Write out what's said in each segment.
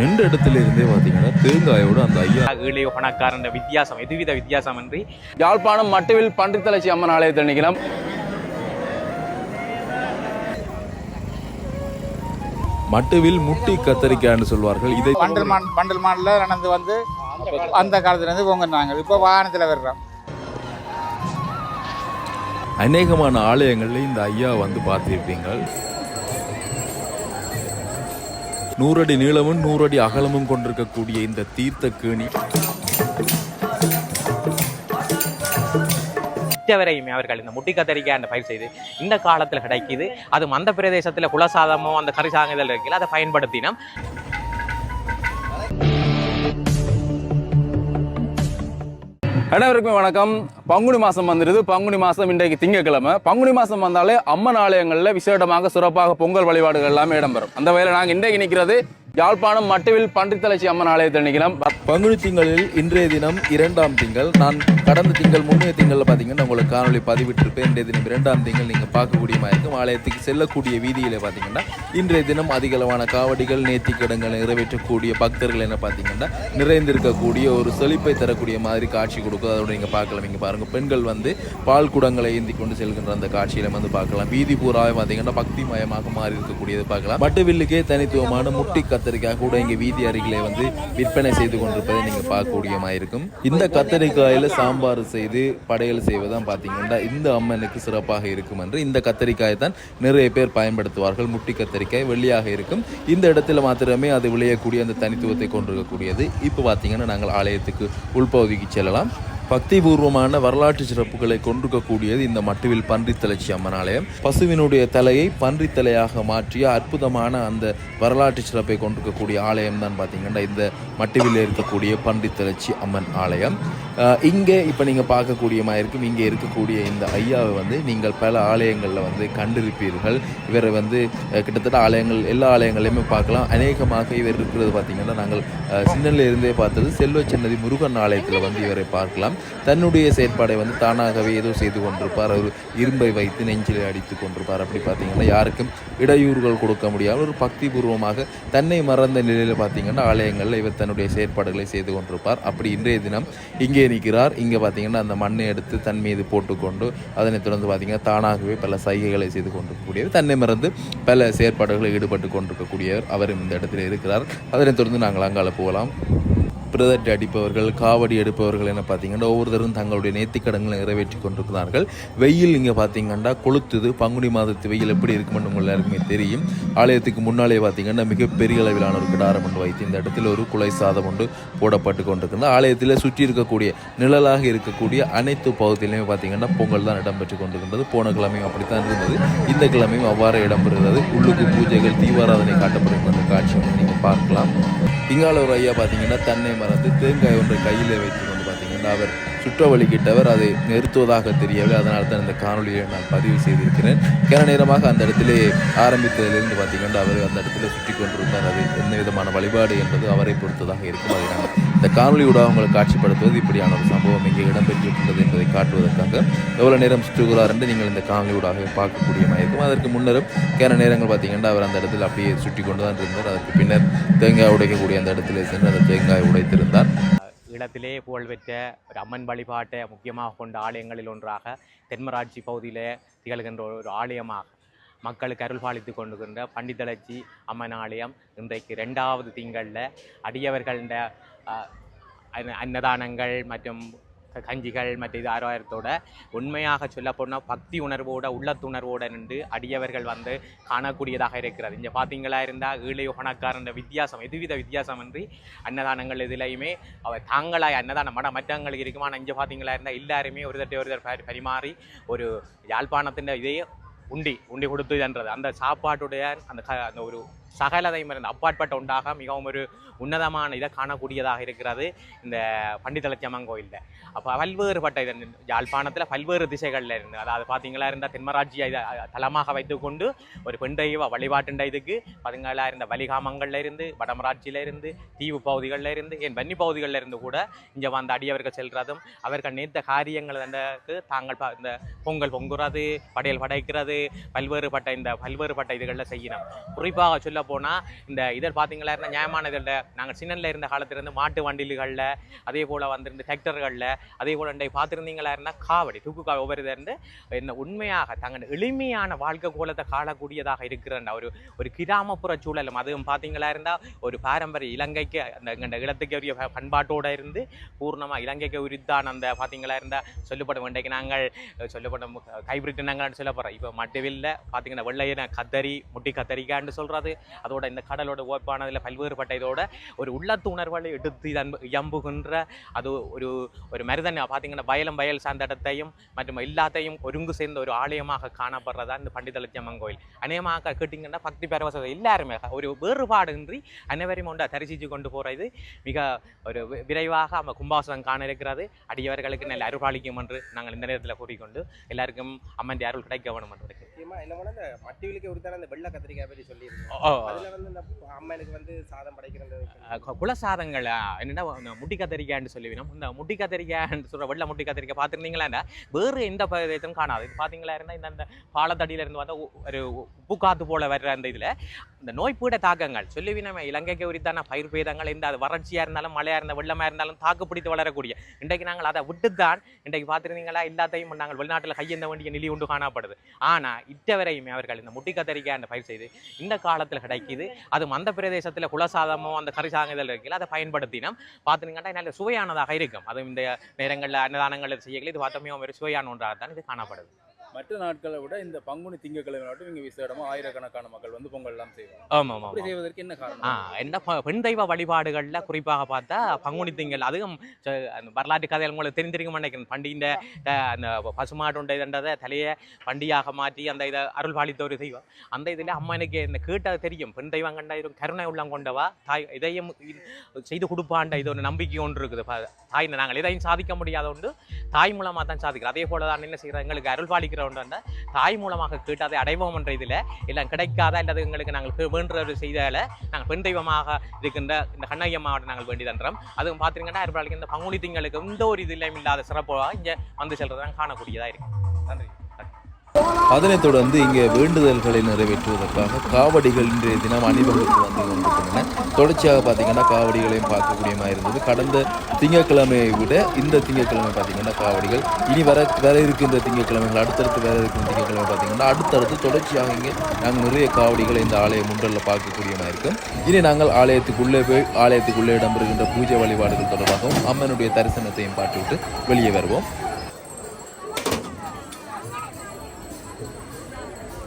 நின்ற இடத்துல இருந்தே பார்த்தீங்கன்னா தேங்காயோட அந்த ஐயா ஏழையோ பணக்காரன் வித்தியாசம் எதுவித வித்தியாசம் இன்றி யாழ்ப்பாணம் மட்டுவில் பன்றித்தலைச்சி அம்மன் ஆலயத்தில் நிற்கலாம் மட்டுவில் முட்டி கத்தரிக்காய்ன்னு சொல்வார்கள். இதை பண்டல் மான் பண்டல் மானில் நடந்து வந்து அந்த காலத்துலேருந்து பொங்கினாங்க. இப்போ வாகனத்தில் வர்றோம். அநேகமான ஆலயங்களில் இந்த ஐயா வந்து பார்த்திருப்பீங்கள். நூறடி நீளமும் நூறடி அகலமும் கொண்டிருக்கக்கூடிய இந்த தீர்த்த கேணி. வரையுமே அவர்கள் இந்த முட்டி கத்தரிக்காய் அந்த பயிர் செய்து இந்த காலத்தில் கிடைக்குது. அது அந்த பிரதேசத்தில் குலசாதமோ அந்த கறி சாங்குதல் இருக்குல்ல அதை பயன்படுத்தினோம். அனைவருக்கும் வணக்கம். பங்குனி மாதம் வந்துடுது. பங்குனி மாதம் இன்றைக்கு திங்கக்கிழமை பங்குனி மாதம் வந்தாலே அம்மன் ஆலயங்களில் விசேடமாக சிறப்பாக பொங்கல் வழிபாடுகள் எல்லாமே இடம்பெறும். அந்த வகையில் நாங்கள் இன்றைக்கு நிற்கிறது யாழ்ப்பாணம் மட்டுவில் பன்றித்தலைச்சி அம்மன் ஆலயத்தில் நிகழம் பங்குனி திங்களில் இன்றைய தினம் இரண்டாம் திங்கள். நான் கடந்த திங்கள் முன்னைய திங்களில் பார்த்தீங்கன்னா உங்களுக்கு காணொலி பதிவிட்டிருப்பேன். இன்றைய தினம் இரண்டாம் திங்கள் நீங்கள் பார்க்கக்கூடிய இருக்கும் ஆலயத்துக்கு செல்லக்கூடிய வீதியில் பார்த்தீங்கன்னா இன்றைய தினம் அதிகளவான காவடிகள் நேர்த்திக்கடங்களை நிறைவேற்றக்கூடிய பக்தர்கள் என்ன பார்த்தீங்கன்னா நிறைந்திருக்கக்கூடிய ஒரு செழிப்பை தரக்கூடிய மாதிரி காட்சி கொடுக்கும். அதோட நீங்கள் பார்க்கலாம். இங்கே பாருங்கள் பெண்கள் வந்து பால் குடங்களை ஏந்தி கொண்டு செல்கின்ற அந்த காட்சியில வந்து பார்க்கலாம். வீதி பூராவே பார்த்தீங்கன்னா பக்தி மயமாக மாறி இருக்கக்கூடியது பார்க்கலாம். மட்டுவில்லுக்கே தனித்துவமான முட்டி கத்தரிக்காய் கூட இங்கே வீதி அருகிலே வந்து விற்பனை செய்து கொண்டிருப்பதை நீங்கள் பார்க்கக்கூடியமாக இருக்கும் இந்த கத்தரிக்காயில் சாம்பார் செய்து படையல் செய்வதான் பார்த்தீங்கன்னா இந்த அம்மனுக்கு சிறப்பாக இருக்கும் என்று இந்த கத்தரிக்காயை தான் நிறைய பேர் பயன்படுத்துவார்கள். முட்டி கத்தரிக்காய் வெள்ளியாக இருக்கும். இந்த இடத்துல மாத்திரமே அது விளையக்கூடிய அந்த தனித்துவத்தை கொண்டிருக்கக்கூடியது. இப்போ பார்த்தீங்கன்னா நாங்கள் ஆலயத்துக்கு உள்பகுதிக்கு செல்லலாம். பக்திபூர்வமான வரலாற்று சிறப்புகளை கொண்டிருக்கக்கூடியது இந்த மட்டுவில் பன்றித்தலைச்சி அம்மன் ஆலயம். பசுவினுடைய தலையை பன்றித்தலையாக மாற்றிய அற்புதமான அந்த வரலாற்று சிறப்பை கொண்டிருக்கக்கூடிய ஆலயம் தான் பார்த்தீங்கன்னா இந்த மட்டுவில் இருக்கக்கூடிய பன்றித்தலைச்சி அம்மன் ஆலயம். இங்கே இப்போ நீங்கள் பார்க்கக்கூடியமாக இருக்கும். இங்கே இருக்கக்கூடிய இந்த ஐயாவை வந்து நீங்கள் பல ஆலயங்களில் வந்து கண்டிருப்பீர்கள். இவரை வந்து கிட்டத்தட்ட ஆலயங்கள் எல்லா ஆலயங்களையுமே பார்க்கலாம். அநேகமாக இவர் இருக்கிறது பார்த்தீங்கன்னா நாங்கள் அஹ், சின்னல்ல இருந்தே பார்த்தது. செல்வ சின்னதி முருகன் ஆலயத்தில் வந்து இவரை பார்க்கலாம். தன்னுடைய செயற்பாடை வந்து தானாகவே ஏதோ செய்து கொண்டிருப்பார். அவர் இரும்பை வைத்து நெஞ்சிலே அடித்து கொண்டிருப்பார். அப்படி பார்த்தீங்கன்னா யாருக்கும் இடையூறுகள் கொடுக்க முடியாமல் ஒரு பக்திபூர்வமாக தன்னை மறந்த நிலையில் பார்த்தீங்கன்னா ஆலயங்களில் இவர் தன்னுடைய செயற்பாடுகளை செய்து கொண்டிருப்பார். அப்படி இன்றைய தினம் இங்கே நிற்கிறார். இங்கே பார்த்தீங்கன்னா அந்த மண்ணை எடுத்து தன் மீது போட்டுக்கொண்டு அதனைத் தொடர்ந்து பார்த்தீங்கன்னா தானாகவே பல சைகைகளை செய்து கொண்டிருக்கக்கூடியவர். தன்னை மறந்து பல செயற்பாடுகளில் ஈடுபட்டு கொண்டிருக்கக்கூடியவர். அவர் இந்த இடத்துல இருக்கிறார். அதனைத் தொடர்ந்து நாங்கள் அங்கால போகலாம். பிரதட்டி அடிப்பவர்கள் காவடி எடுப்பவர்கள் என பார்த்தீங்கன்னா ஒவ்வொருத்தரும் தங்களுடைய நேர்த்திக்கடன்களை நிறைவேற்றி கொண்டிருக்கிறார்கள். வெயில் இங்கே பார்த்தீங்கன்னா கொளுத்துது. பங்குனி மாதத்து வெயில் எப்படி இருக்குமென்னு உங்கள் எல்லாருக்குமே தெரியும். ஆலயத்துக்கு முன்னாலே பார்த்தீங்கன்னா மிகப்பெரிய அளவிலான ஒரு கிடாரம் ஒன்று வைத்து இந்த இடத்துல ஒரு குலை சாதம் ஒன்று போடப்பட்டு கொண்டிருக்கிறது. ஆலயத்தில் சுற்றி இருக்கக்கூடிய நிழலாக இருக்கக்கூடிய அனைத்து பகுதியிலையுமே பார்த்தீங்கன்னா பொங்கல் தான் இடம்பெற்று கொண்டிருக்கின்றது போன கிழமையும் அப்படித்தான் இருந்தது. இந்த கிழமையும் அவ்வாறு இடம்பெறுகிறது. உள்ளுக்கு பூஜைகள் தீவாராதனை காட்டப்படும் காட்சி நீங்கள் பார்க்கலாம். இங்கால ஒரு ஐயா பார்த்தீங்கன்னா தன்னை மறந்து தேங்காய் ஒன்றை கையில் வைத்து கொண்டு பார்த்தீங்கன்னா அவர் சுற்ற வழிகிட்டவர் அதை நிறுத்துவதாக தெரியவில்லை. அதனால தான் இந்த காணொலியை நான் பதிவு செய்திருக்கிறேன். கேன நேரமாக அந்த இடத்திலே ஆரம்பித்ததிலிருந்து பார்த்தீங்கன்னா அவர் அந்த இடத்துல சுற்றி கொண்டிருந்தார் அது என்ன விதமான வழிபாடு என்பது அவரை பொறுத்ததாக இருக்கும். அதை நான் இந்த காணொலியூடாக உங்களுக்கு காட்சிப்படுத்துவது இப்படியான ஒரு சம்பவம் இங்கே இடம்பெற்றிருக்கின்றது என்பதை காட்டுவதற்காக எவ்வளோ நேரம் சுற்றுகிறார் என்று நீங்கள் இந்த காணொலியூடாக பார்க்கக்கூடியமாக இருக்கும் அதற்கு முன்னரும் கேன நேரங்கள் பார்த்தீங்கன்னா அவர் அந்த இடத்தில் அப்படியே சுட்டி கொண்டு தான் இருந்தார். அதற்கு பின்னர் தேங்காய் உடைக்கக்கூடிய அந்த இடத்திலே சென்று அந்த தேங்காய் உடைத்திருந்தார். இடத்திலே புகழ்பெற்ற ஒரு அம்மன் வழிபாட்டை முக்கியமாக கொண்ட ஆலயங்களில் ஒன்றாக தென்மராட்சி பகுதியில் திகழ்கின்ற ஒரு ஆலயமாக மக்களுக்கு அருள் பாலித்து கொண்டுகின்ற பண்டிதளச்சி அம்மன் ஆலயம் இன்றைக்கு ரெண்டாவது திங்களில் அடியவர்கள அன்னதானங்கள் மற்றும் க- கஞ்சிகள் மற்ற இது ஆரோக்கியத்தோட உண்மையாக சொல்லப்போனால் பக்தி உணர்வோட உள்ளத்துணர்வோட நின்று அடியவர்கள் வந்து காணக்கூடியதாக இருக்கிறது. இங்கே பார்த்தீங்களா இருந்தால் ஏழை பணக்காரன் வித்தியாசம் எதுவித வித்தியாசமின்றி அன்னதானங்கள் இதுலையுமே அவர் தாங்களாய் அன்னதானம் மட மற்றவங்களுக்கு இருக்கும் ஆனால் இங்கே பார்த்தீங்களா இருந்தால் எல்லாருமே ஒரு தட்டி ஒருத்தர் பரிமாறி ஒரு யாழ்ப்பாணத்தின் இதையே உண்டி உண்டி கொடுத்துன்றது அந்த சாப்பாட்டுடைய அந்த க அந்த ஒரு சகலதையும் இருந்து அப்பாற்பட்ட உண்டாக மிகவும் ஒரு உன்னதமான இதை காணக்கூடியதாக இருக்கிறது இந்த பண்டிதலட்சம்மன் கோயிலில். அப்போ பல்வேறுபட்ட இது யாழ்ப்பாணத்தில் பல்வேறு திசைகளில் இருந்து அதாவது பார்த்தீங்களா இருந்தால் தென்மராட்சியை இதை தலமாக வைத்துக்கொண்டு ஒரு பெண் வழிபாட்டுண்ட இதுக்கு பதுங்களா இருந்த வலிகாமங்களில் இருந்து வடமராட்சியில இருந்து தீவு பகுதிகளில் இருந்து என் வன்னி பகுதிகளில் இருந்து கூட இங்கே வந்த அடியவர்கள் செல்கிறதும் அவர்கள் நேர்த்த காரியங்கள் வந்து தாங்கள் ப- இந்த பொங்கல் பொங்குறது படையல் படைக்கிறது பல்வேறுபட்ட இந்த பல்வேறுபட்ட இதுகளில் செய்யணும். குறிப்பாக சொல்ல போனால் இந்த இதர் பார்த்தீங்களா இருந்தால் நியாயமான இதில் நாங்கள் சின்னனில் இருந்த காலத்திலிருந்து மாட்டு வண்டில்களில் அதே போல் வந்திருந்த டிராக்டர்களில் அதே போல் இன்றைக்கு பார்த்துருந்தீங்களா இருந்தால் காவடி தூக்கு ஒவ்வொரு இருந்து என்ன உண்மையாக தங்கள் எளிமையான வாழ்க்கை கோலத்தை காணக்கூடியதாக இருக்கிற ஒரு ஒரு கிராமப்புற சூழலும் அதுவும் பார்த்தீங்களா இருந்தால் ஒரு பாரம்பரிய இலங்கைக்கு அந்த எங்கள் இடத்துக்கு உரிய பண்பாட்டோடு இருந்து பூர்ணமாக இலங்கைக்கு உரித்தான் அந்த பார்த்தீங்களா இருந்தால் சொல்லப்படும் இன்றைக்கு நாங்கள் சொல்லப்படும் சொல்லப்படும் நாங்கள் சொல்ல போகிறோம் இப்போ இல்லை பார்த்தீங்கன்னா வெள்ளையின கத்தரி முட்டி கத்தரிக்கான்னு சொல்கிறது அதோட இந்த கடலோட ஓப்பானதில் பல்வேறுபட்ட இதோட ஒரு உள்ளத்து உணர்வுகளை எடுத்து இதன் இயம்புகின்ற அது ஒரு ஒரு மருதன் பார்த்தீங்கன்னா வயலும் வயல் சார்ந்த இடத்தையும் மற்றும் எல்லாத்தையும் ஒருங்கு சேர்ந்த ஒரு ஆலயமாக காணப்படுறதா இந்த பண்டித லட்சம்மன் கோயில். அநேகமாக கேட்டிங்கன்னா பக்தி பரவசம் எல்லாருமே ஒரு வேறுபாடின்றி அனைவரையும் உண்டா தரிசித்து கொண்டு போகிறது மிக ஒரு விரைவாக நம்ம கும்பாசனம் காண இருக்கிறது. அடியவர்களுக்கு நல்ல அருள்பாலிக்கும் என்று நாங்கள் இந்த நேரத்தில் கூறிக்கொண்டு எல்லாருக்கும் அம்மன் அருள் கிடைக்க வேணும் என்று மட்டிவிலுக்கு உரித்தான அந்த வெள்ளை கத்திரிக்காய் பற்றி சொல்லியிருந்தோம் ஓ, அதுல வந்து இந்த அம்மனுக்கு வந்து சாதம் படைக்கிறது குலசாதங்கள் என்னன்னா முட்டி கத்தரிக்காய்ன்னு சொல்லுவினோம் இந்த முட்டி கத்தரிக்காய்ன்னு சொல்ற வெள்ளை முட்டி கத்தரிக்காய் பார்த்துருந்தீங்களா வேறு எந்த பதத்தையும் காணாது. இது பார்த்தீங்களா இருந்தால் இந்த பாலத்தடியில இருந்து வந்த ஒரு உப்பு காத்து போல வர்ற அந்த இதில் இந்த நோய்ப்பீட தாக்கங்கள் சொல்லுவினோம் இலங்கைக்கு உரித்தான பயிர் பேதங்கள் இந்த அது வறட்சியாக இருந்தாலும் மழையாக இருந்தால் வெள்ளமாக இருந்தாலும் தாக்கு பிடித்து வளரக்கூடிய. இன்றைக்கு நாங்கள் அதை விட்டுத்தான் இன்றைக்கு பார்த்துருந்தீங்களா எல்லாத்தையும் நாங்கள் வெளிநாட்டில் கையெந்த வேண்டிய நிலை உண்டு காணப்படுது. ஆனால் இட்டவரையுமே அவர்கள் இந்த முட்டி கத்தரிக்காய் அந்த பயிர் செய்து இந்த காலத்தில் கிடைக்குது. அது மந்த பிரதேசத்தில் குலசாதமோ அந்த கரிசாங்குதல் இருக்குல்ல அதை பயன்படுத்தினோம். பார்த்துருங்கன்னா நல்ல சுவையானதாக இருக்கும். அதுவும் இந்த நேரங்களில் அன்னதானங்கள் செய்யல இது பார்த்தோமே ஒரு சுவையான ஒன்றாக தான் இது காணப்படுது. மற்ற நாட்களை விட இந்த பங்குனி திங்கக்கிழமை மட்டும் இங்கே விசேடமா ஆயிரக்கணக்கான மக்கள் வந்து பொங்கல் எல்லாம் செய்வாங்க. ஆமாம் ஆமாம். செய்வதற்கு என்ன காரணம்? என்ன பெண் தெய்வ வழிபாடுகளில் குறிப்பாக பார்த்தா பங்குனி திங்கள் அதுவும் வரலாற்று கதைகள் உங்களுக்கு தெரிஞ்சிருக்கும் நினைக்கிறேன். பண்டிகை அந்த பசுமாட்டுன்றதை தலையை பண்டியாக மாற்றி அந்த இதை அருள் பாலித்த ஒரு தெய்வம். அந்த இதில் அம்மனுக்கு இந்த கேட்டது தெரியும். பெண் தெய்வம் கண்ட இது கருணை உள்ளம் கொண்டவா? தாய் இதையும் செய்து கொடுப்பாண்ட இது ஒரு நம்பிக்கை ஒன்று இருக்குது. தாய் நாங்கள் எதையும் சாதிக்க முடியாத ஒன்று தாய் மூலமாக தான் சாதிக்கிறோம். அதே போல தான் என்ன செய்கிறோம் எங்களுக்கு அருள் பாலிக்கிற ஒன்று தாய் மூலமாக கேட்டு அதை அடைவோம் என்ற இதில். எல்லாம் கிடைக்காத? அல்லது எங்களுக்கு நாங்கள் வேண்டுறது செய்தால நாங்கள் பெண் தெய்வமாக இருக்கின்ற இந்த கண்ணகி அம்மாவோட நாங்கள் வேண்டி தன்றோம் அதுவும் பார்த்தீங்கன்னா இந்த பங்குனி திங்களுக்கு எந்த ஒரு இதிலும் இல்லாத சிறப்பாக இங்கே வந்து செல்றது காணக்கூடியதாக இருக்கு. நன்றி. அதனைத் தொடர்ந்து இங்கே வேண்டுதல்களை நிறைவேற்றுவதற்காக காவடிகள் இன்றைய தினம் அணிவகுப்பு வந்து கொண்டிருக்கின்றன. தொடர்ச்சியாக பார்த்தீங்கன்னா காவடிகளையும் பார்க்கக்கூடியமாக இருந்தது. கடந்த திங்கட்கிழமையை விட இந்த திங்கட்கிழமை பார்த்தீங்கன்னா காவடிகள் இனி வர வர இருக்கின்ற திங்கட்கிழமைகள் அடுத்தடுத்து வர இருக்கின்ற திங்கட்கிழமை பார்த்தீங்கன்னா அடுத்தடுத்து தொடர்ச்சியாக இங்கே நாங்கள் நிறைய காவடிகளை இந்த ஆலய முன்றலில் பார்க்கக்கூடியமாக இருக்கும். இனி நாங்கள் ஆலயத்துக்குள்ளே போய் ஆலயத்துக்குள்ளே இடம்பெறுகின்ற பூஜை வழிபாடுகள் தொடர்பாகவும் அம்மனுடைய தரிசனத்தையும் பார்த்துவிட்டு வெளியே வருவோம்.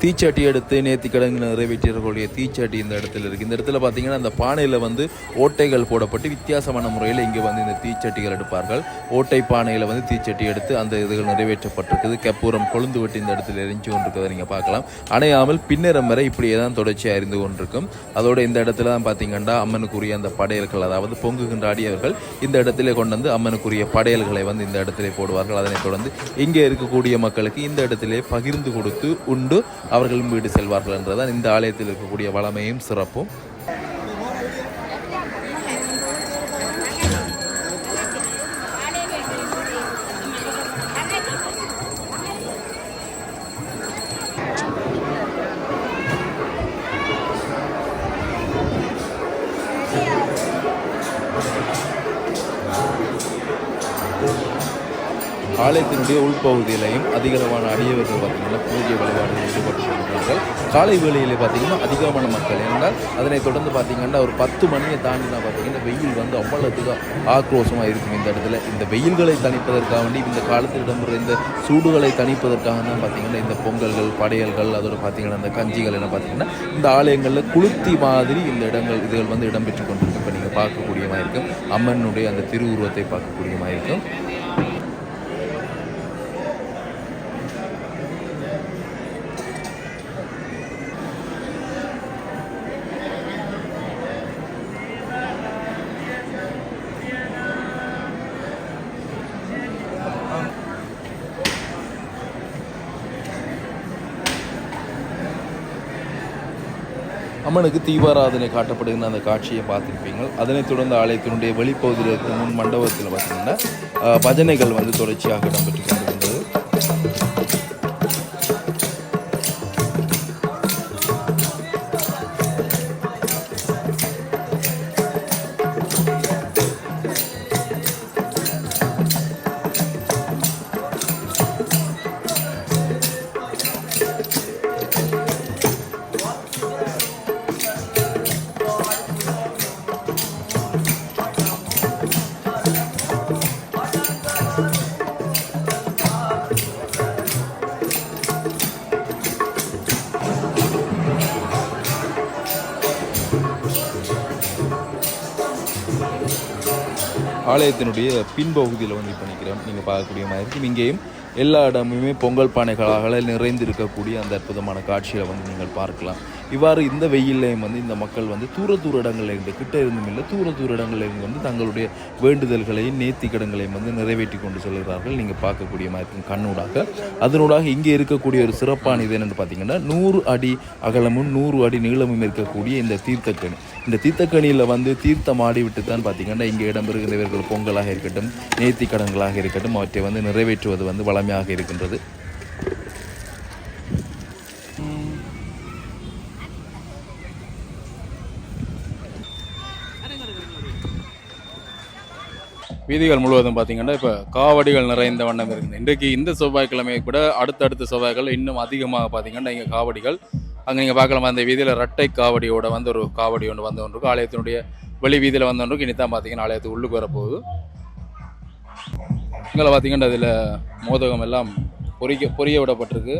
தீச்சட்டி எடுத்து நேர்த்தி கிழங்கு நிறைவேற்றியவர்களுடைய தீச்சட்டி இந்த இடத்துல இருக்குது இந்த இடத்துல பார்த்தீங்கன்னா அந்த பானையில் வந்து ஓட்டைகள் போடப்பட்டு வித்தியாசமான முறையில் இங்கே வந்து இந்த தீச்சட்டிகள் எடுப்பார்கள். ஓட்டை பானையில் வந்து தீச்சட்டி எடுத்து அந்த இதுகள் நிறைவேற்றப்பட்டிருக்குது. கற்பூரம் கொழுந்து வெட்டி இந்த இடத்துல எரிஞ்சு கொண்டிருக்கிறத நீங்கள் பார்க்கலாம். அணையாமல் பின்னரம் வரை இப்படியே தான் தொடர்ச்சியாக அறிந்து கொண்டிருக்கும். அதோட இந்த இடத்துல தான் பார்த்தீங்கன்னா அம்மனுக்குரிய அந்த படையல்கள் அதாவது பொங்குகின்ற அடியவர்கள் இந்த இடத்துல கொண்டு வந்து அம்மனுக்குரிய படையல்களை வந்து இந்த இடத்துல போடுவார்கள். அதனைத் தொடர்ந்து இங்கே இருக்கக்கூடிய மக்களுக்கு இந்த இடத்திலே பகிர்ந்து கொடுத்து உண்டு. அவர்களும் வீடு செல்வார்கள் என்றுதான் இந்த ஆலயத்தில் இருக்கக்கூடிய வளமையும் சிறப்பும். ஆலயத்தினுடைய உள்பகுதியிலையும் அதிகளவான அடியவர்கள் பார்த்தீங்கன்னா பூஜை வழிபாடுகள் ஈடுபட்டு காலை வேளையிலே பார்த்தீங்கன்னா அதிகமான மக்கள். ஏனென்றால் அதனைத் தொடர்ந்து பார்த்தீங்கன்னா ஒரு பத்து மணியை தாண்டினா பார்த்தீங்கன்னா வெயில் வந்து அவ்வளவுக்கு ஆக்ரோஷமாக இருக்கும் இந்த இடத்துல. இந்த வெயில்களை தணிப்பதற்காக வேண்டி இந்த காலத்தில் இடம்பெற இந்த சூடுகளை தணிப்பதற்காக தான் பார்த்தீங்கன்னா இந்த பொங்கல்கள் படையல்கள் அதோட பார்த்தீங்கன்னா இந்த கஞ்சிகள் எல்லாம் பார்த்தீங்கன்னா இந்த ஆலயங்களில் குளிர்த்தி மாதிரி இந்த இடங்கள் இதுகள் வந்து இடம்பெற்று கொண்டிருக்கு இப்போ நீங்கள் பார்க்கக்கூடியமாக இருக்கும். அம்மனுடைய அந்த திருவுருவத்தை பார்க்கக்கூடியமாக இருக்கும். அம்மனுக்கு தீபாராதனை காட்டப்படுகின்ற அந்த காட்சியை பார்த்துருப்பீங்க அதனைத் தொடர்ந்து ஆலயத்தினுடைய வெளிப்பகுதியில் முன் மண்டபத்தில் பார்த்தீங்கன்னா பஜனைகள் வந்து தொடர்ச்சியாக இடம்பெற்று ஆலயத்தினுடைய பின்பகுதியில் வந்து இப்போ நிற்கிறோம் நீங்கள் பார்க்கக்கூடிய மாதிரி இருக்கும். இங்கேயும் எல்லா இடமுமே பொங்கல் பானைகளாக நிறைந்திருக்கக்கூடிய அந்த அற்புதமான காட்சியை வந்து நீங்கள் பார்க்கலாம். இவ்வாறு இந்த வெயில்லையும் வந்து இந்த மக்கள் வந்து தூர தூர இடங்களில் இருந்து கிட்ட இருந்தும் இல்லை தூர தூர இடங்களில் இருந்து வந்து தங்களுடைய வேண்டுதல்களையும் நேர்த்திக்கடங்களையும் வந்து நிறைவேற்றி கொண்டு செல்கிறார்கள். நீங்கள் பார்க்கக்கூடிய மாதிரி இருக்கும் கண்ணூடாக. அதனூடாக இங்கே இருக்கக்கூடிய ஒரு சிறப்பான இது என்னென்னு பார்த்தீங்கன்னா நூறு அடி அகலமும் நூறு அடி நீளமும் இருக்கக்கூடிய இந்த தீர்த்தக்கணி இந்த தீர்த்தக்கணியில் வந்து தீர்த்தம் ஆடிவிட்டு தான் பார்த்தீங்கன்னா இங்கே இடம்பெறுகிறவர்கள் பொங்கலாக இருக்கட்டும் நேர்த்திக்கடன்களாக இருக்கட்டும் அவற்றை வந்து நிறைவேற்றுவது வந்து வளமையாக இருக்கின்றது. வீதிகள் முழுவதும் பார்த்தீங்கன்னா இப்போ காவடிகள் நிறைந்த வண்ணம் இருக்குது. இன்றைக்கு இந்த செவ்வாய்க்கிழமை கூட அடுத்தடுத்த செவ்வாய்கள் இன்னும் அதிகமாக பார்த்தீங்கன்னா இங்கே காவடிகள். அங்கே நீங்கள் பார்க்கலாம் அந்த வீதியில் ரெட்டை காவடியோட வந்து ஒரு காவடி ஒன்று வந்து ஒன்று இருக்கு ஆலயத்தினுடைய வெளி வீதியில் வந்து ஒன்று இனி தான் பார்த்தீங்கன்னா ஆலயத்துக்கு உள்ளுக்கு வரப்போகுது. இங்கே பார்த்தீங்கன்னா அதில் மோதகம் எல்லாம் பொறிக்க பொரிய விடப்பட்டிருக்கு.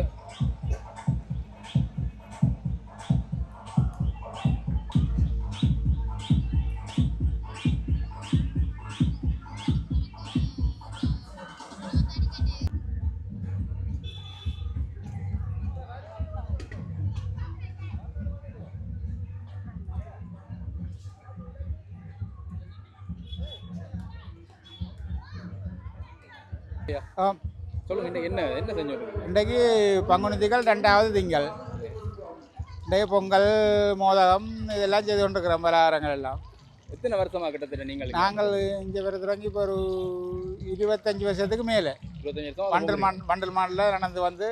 என்ன என்ன என்ன செஞ்சு இன்றைக்கு பங்குனி திங்கள் ரெண்டாவது திங்கள். இன்றைக்கு பொங்கல் மோதகம் இதெல்லாம் செய்து கொண்டிருக்கிறோம் பலகாரங்கள் எல்லாம். எத்தனை வருஷமா கிட்டத்தட்ட நீங்கள் நாங்கள் இங்கே வருதுறங்க இப்போ ஒரு இருபத்தஞ்சி வருஷத்துக்கு மேலே. பண்டல் மான் பண்டல் மானில் நடந்து வந்து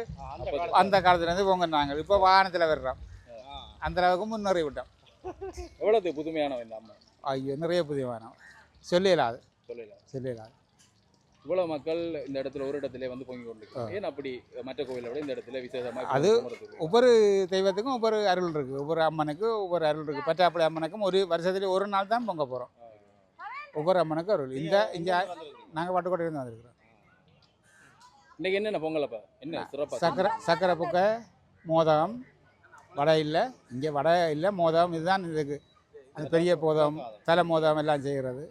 அந்த காலத்துலேருந்து பொங்கல் நாங்கள். இப்போ வாகனத்தில் வர்றோம் அந்த அளவுக்கு முன்னேறி விட்டோம். எவ்வளவு புதுமையானவன் ஐயோ நிறைய வாகனம் சொல்லிடலாது சொல்லல சொல்லிடலாது இவ்வளவு மக்கள் இந்த இடத்துல ஒரு இடத்துல வந்து பொங்கி கொண்டிருக்காங்க ஏன் அப்படி மற்ற கோவிலை விட இந்த இடத்துல விசேஷமா இப்படி அது? ஒவ்வொரு தெய்வத்துக்கும் ஒவ்வொரு அருள் இருக்குது ஒவ்வொரு அம்மனுக்கு ஒவ்வொரு அருள் இருக்குது பற்றாப்பள்ளி அம்மனுக்கும் ஒரு வருஷத்துல ஒரு நாள் தான் பொங்க போகிறோம் ஒவ்வொரு அம்மனுக்கும் அருள். இந்த இங்கே நாங்கள் பட்டுக்கோட்டையிலேருந்து வந்திருக்கிறோம். இன்னைக்கு என்னென்ன பொங்கல் அப்ப? என்ன சிறப்பா? சக்கரை சக்கரை புக்கை மோதகம் வடை இல்லை. இங்கே வடை இல்லை மோதகம். இதுதான் இதுக்கு. அது பெரிய போதகம் தலை மோதகம் எல்லாம் செய்கிறது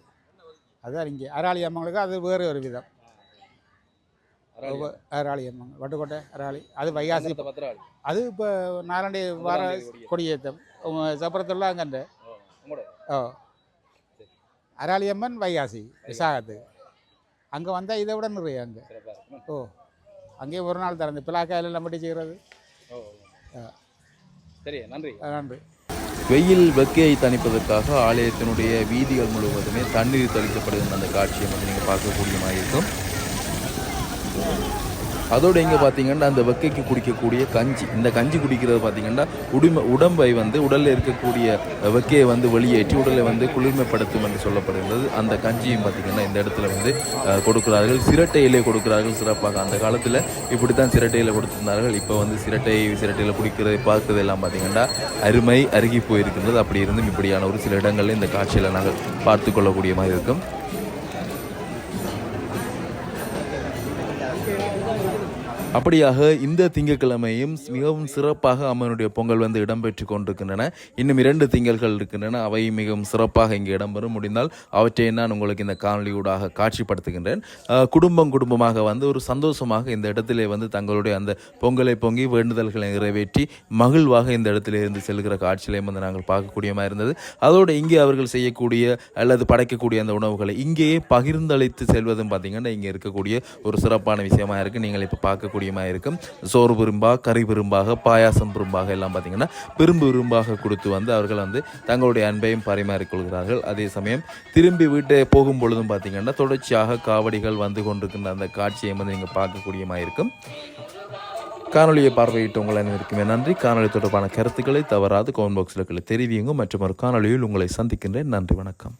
அதுதான் இங்கே. அராளி அம்மங்களுக்கு அது வேறு ஒரு விதம். அராளி. அராளி அம்மன் வட்டுக்கோட்டை அராளி. அது வைகாசி. அது இப்போ நாலாண்டி வார கொடியேற்றம். கொடியேற்றம். சப்பரத்தில் அங்கே ஓ, ஓ. அராளியம்மன் வைகாசி விசாகத்துக்கு அங்கே வந்தால் இதை விட நிறைய அங்கே. ஓ. அங்கேயே ஒரு நாள் திறந்து. பிளாக்காயில் மட்டும் செய்கிறது. சரி நன்றி. நன்றி. வெயில் வெக்கையை தணிப்பதற்காக ஆலயத்தினுடைய வீதிகள் முழுவதுமே தண்ணீர் தெளிக்கப்படுகின்ற அந்த காட்சியை வந்து நீங்கள் பார்க்கக்கூடிய மாதிரி இருக்கும். அதோடு இங்கே பார்த்தீங்கன்னா அந்த வெக்கைக்கு குடிக்கக்கூடிய கஞ்சி. இந்த கஞ்சி குடிக்கிறது பார்த்தீங்கன்னா உடுமை உடம்பை வந்து உடலில் இருக்கக்கூடிய வெக்கையை வந்து வெளியேற்றி உடலை வந்து குளிர்மைப்படுத்தும் என்று சொல்லப்படுகிறது. அந்த கஞ்சியும் பார்த்தீங்கன்னா இந்த இடத்துல வந்து கொடுக்கிறார்கள். சிரட்டையிலே கொடுக்கிறார்கள் சிறப்பாக. அந்த காலத்தில் இப்படி தான் சிரட்டையில் கொடுத்திருந்தார்கள். இப்போ வந்து சிரட்டை சிரட்டையில் குடிக்கிறது பார்க்கறது எல்லாம் பார்த்தீங்கன்னா அருமை அருகி போயிருக்கின்றது. அப்படி இருந்தும் இப்படியான ஒரு சில இடங்களில் இந்த காட்சியில் நாங்கள் பார்த்து கொள்ளக்கூடிய மாதிரி இருக்கும். அப்படியாக இந்த திங்கட்கிழமையும் மிகவும் சிறப்பாக அம்மனுடைய பொங்கல் வந்து இடம்பெற்று கொண்டிருக்கின்றன. இன்னும் இரண்டு திங்கள்கள் இருக்கின்றன. அவை மிகவும் சிறப்பாக இங்கே இடம்பெறும். முடிந்தால் அவற்றை நான் உங்களுக்கு இந்த காணொலியூடாக காட்சிப்படுத்துகின்றேன். குடும்பம் குடும்பமாக வந்து ஒரு சந்தோஷமாக இந்த இடத்திலே வந்து தங்களுடைய அந்த பொங்கலை பொங்கி வேண்டுதல்களை நிறைவேற்றி மகிழ்வாக இந்த இடத்திலே இருந்து செல்கிற காட்சியிலையும் வந்து நாங்கள் பார்க்கக்கூடியமாக இருந்தது. அதோடு இங்கே அவர்கள் செய்யக்கூடிய அல்லது படைக்கக்கூடிய அந்த உணவுகளை இங்கேயே பகிர்ந்தளித்து செல்வதும் பார்த்தீங்கன்னா இங்கே இருக்கக்கூடிய ஒரு சிறப்பான விஷயமா இருக்குது நீங்கள் இப்போ பார்க்கக்கூடிய பார்க்கக்கூடியமா இருக்கும். சோறு விரும்பா கறி விரும்பாக பாயாசம் விரும்பாக எல்லாம் பார்த்தீங்கன்னா விரும்பு விரும்பாக கொடுத்து வந்து அவர்கள் வந்து தங்களுடைய அன்பையும் பரிமாறிக்கொள்கிறார்கள் அதே சமயம் திரும்பி வீட்டை போகும் பொழுதும் பார்த்தீங்கன்னா தொடர்ச்சியாக காவடிகள் வந்து கொண்டிருக்கின்ற அந்த காட்சியை வந்து நீங்கள் பார்க்கக்கூடியமாக இருக்கும். காணொலியை பார்வையிட்டு உங்கள் அனைவருக்குமே நன்றி. காணொலி தொடர்பான கருத்துக்களை தவறாது கமெண்ட் பாக்ஸில் தெரிவியுங்க மற்றும் ஒரு காணொலியில் உங்களை சந்திக்கின்றேன். நன்றி வணக்கம்.